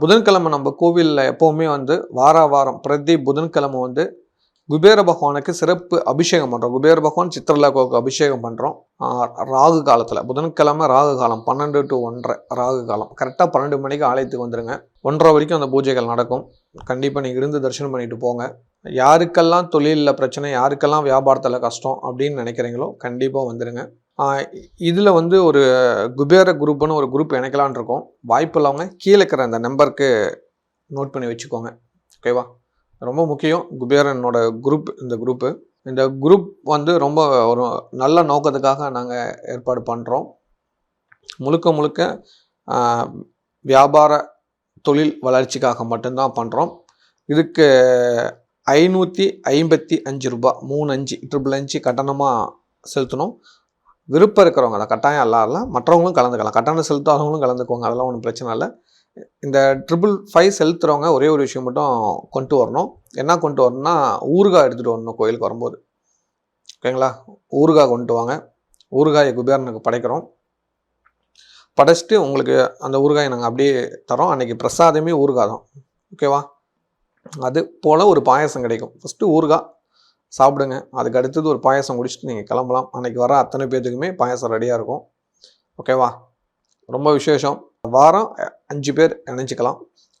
புதன்கிழமை நம்ம கோவிலில் எப்போவுமே வந்து வார வாரம் பிரதி புதன்கிழமை வந்து குபேர பகவானுக்கு சிறப்பு அபிஷேகம் பண்ணுறோம் குபேர பகவான் சித்திரலாக்கோவுக்கு அபிஷேகம் பண்ணுறோம் ராகு காலத்தில் புதன்கிழமை ராகு காலம் பன்னெண்டு டு ஒன்றரை ராகு காலம். கரெக்டாக பன்னெண்டு மணிக்கு ஆலயத்துக்கு வந்துடுங்க ஒன்றரை வரைக்கும் அந்த பூஜைகள் நடக்கும். கண்டிப்பாக நீங்கள் இருந்து தரிசனம் பண்ணிட்டு போங்க. யாருக்கெல்லாம் தொழிலில் பிரச்சனை யாருக்கெல்லாம் வியாபாரத்தில் கஷ்டம் அப்படின்னு நினைக்கிறீங்களோ கண்டிப்பாக வந்துடுங்க இதில் வந்து ஒரு குபேர குரூப்னு ஒரு குரூப் இணைக்கலான் இருக்கோம். வாய்ப்பு இல்லாமல் கீழே இருக்கிற அந்த நம்பருக்கு நோட் பண்ணி வச்சுக்கோங்க. ஓகேவா ரொம்ப முக்கியம். குபேரனோட குரூப் இந்த குரூப்பு இந்த குரூப் வந்து ரொம்ப ஒரு நல்ல நோக்கத்துக்காக நாங்கள் ஏற்பாடு பண்ணுறோம் முழுக்க முழுக்க வியாபார தொழில் வளர்ச்சிக்காக மட்டும்தான் பண்ணுறோம் இதுக்கு ஐநூற்றி ஐம்பத்தி அஞ்சு ரூபா மூணு அஞ்சு ட்ரிபிள் அஞ்சு கட்டணமாக செலுத்தணும். விருப்பம் இருக்கிறவங்க அதை கட்டாயம் இல்லாத மற்றவங்களும் கலந்துக்கலாம். கட்டணம் செலுத்தாதவங்களும் கலந்துக்குவாங்க. அதெல்லாம் ஒன்றும் பிரச்சனை இல்லை. இந்த ட்ரிபிள் ஃபைவ் செலுத்துறவங்க ஒரே ஒரு விஷயம் மட்டும் கொண்டு வரணும். என்ன கொண்டு வரணும்னா ஊறுகாய் எடுத்துகிட்டு வரணும் கோயிலுக்கு வரும்போது. ஓகேங்களா? ஊறுகாய் கொண்டு வாங்க. ஊறுகாயை குபேரனுக்கு படைக்கிறோம். படைச்சிட்டு உங்களுக்கு அந்த ஊறுகாயை நாங்கள் அப்படியே தரோம். அன்னைக்கு பிரசாதமே ஊறுகாய் தான். ஓகேவா? அது போல் ஒரு பாயாசம் கிடைக்கும். ஃபஸ்ட்டு ஊறுகாய். சாப்பிடுங்க. அதுக்கு அடுத்தது ஒரு பாயசம் குடிச்சிட்டு நீங்கள் கிளம்பலாம். அன்னைக்கு வர அத்தனை பேர்த்துக்குமே பாயாசம் ரெடியாக இருக்கும். ஓகேவா ரொம்ப விசேஷம். வாரம் அஞ்சு பேர் இணைஞ்சிக்கலாம்.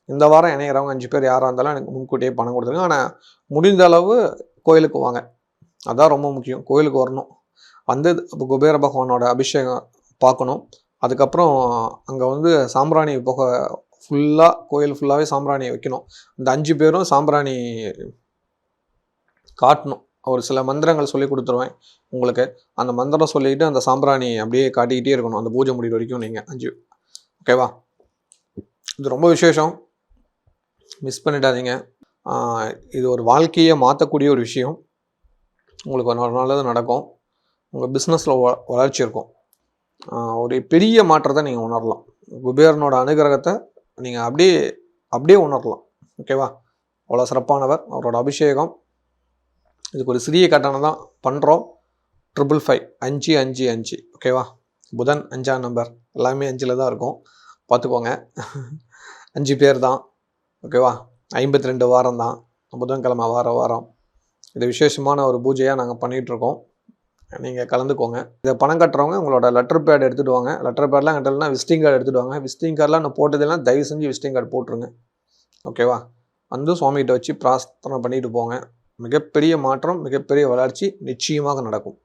இந்த வாரம் இணையிறவங்க அஞ்சு பேர் யாராக இருந்தாலும் எனக்கு முன்கூட்டியே பணம் கொடுத்துருங்க. ஆனால் முடிந்த அளவு கோயிலுக்கு வாங்க. அதான் ரொம்ப முக்கியம். கோயிலுக்கு வரணும். வந்து இப்போ குபேர பகவானோட அபிஷேகம் பார்க்கணும். அதுக்கப்புறம் அங்கே வந்து சாம்பிராணி புகை ஃபுல்லாக கோயில் ஃபுல்லாகவே சாம்பிராணி வைக்கணும். இந்த அஞ்சு பேரும் சாம்பிராணி காட்டணும். ஒரு சில மந்திரங்கள் சொல்லி கொடுத்துருவேன். உங்களுக்கு அந்த மந்திரம் சொல்லிட்டு அந்த சாம்பிராணி அப்படியே காட்டிக்கிட்டே இருக்கணும். அந்த பூஜை முடிவு வரைக்கும் நீங்கள் அஞ்சு. ஓகேவா இது ரொம்ப விசேஷம். மிஸ் பண்ணிடாதீங்க. இது ஒரு வாழ்க்கையை மாற்றக்கூடிய ஒரு விஷயம். உங்களுக்கு ஒரு நல்லது நடக்கும். உங்கள் பிஸ்னஸில் வளர்ச்சி இருக்கும். ஒரு பெரிய மாற்றத்தை நீங்கள் உணரலாம். குபேரனோட அனுகிரகத்தை நீங்கள் அப்படியே அப்படியே உணரலாம். ஓகேவா அவ்வளோ சிறப்பானவர். அவரோட அபிஷேகம். இதுக்கு ஒரு சிறிய கட்டணம் தான் பண்ணுறோம் ட்ரிபிள் ஃபைவ் அஞ்சு அஞ்சு அஞ்சு. ஓகேவா புதன் அஞ்சாம் நம்பர் எல்லாமே அஞ்சில் தான் இருக்கும். பார்த்துக்கோங்க. அஞ்சு பேர் தான். ஓகேவா ஐம்பத்தி ரெண்டு வாரம் தான். புதன்கிழமை வார வாரம். இது விசேஷமான ஒரு பூஜையாக நாங்கள் பண்ணிகிட்ருக்கோம் நீங்கள் கலந்துக்கோங்க. இதை பணம் கட்டுறவங்க உங்களோட லெட்டர் பேட் எடுத்துகிட்டு வாங்க. லெட்டர் பேட்லாம் கட்டலைன்னா விசிட்டிங் கார்டு எடுத்துகிட்டு வாங்க. விசிட்டிங் கார்டெலாம் நான் போட்டதெல்லாம் தயவு செஞ்சு விசிட்டிங் கார்டு போட்டுருங்க. ஓகேவா வந்து சுவாமிகிட்ட வச்சு பிரார்த்தனை பண்ணிட்டு போங்க. மிகப்பெரிய மாற்றம் மிகப்பெரிய வளர்ச்சி நிச்சயமாக நடக்கும்.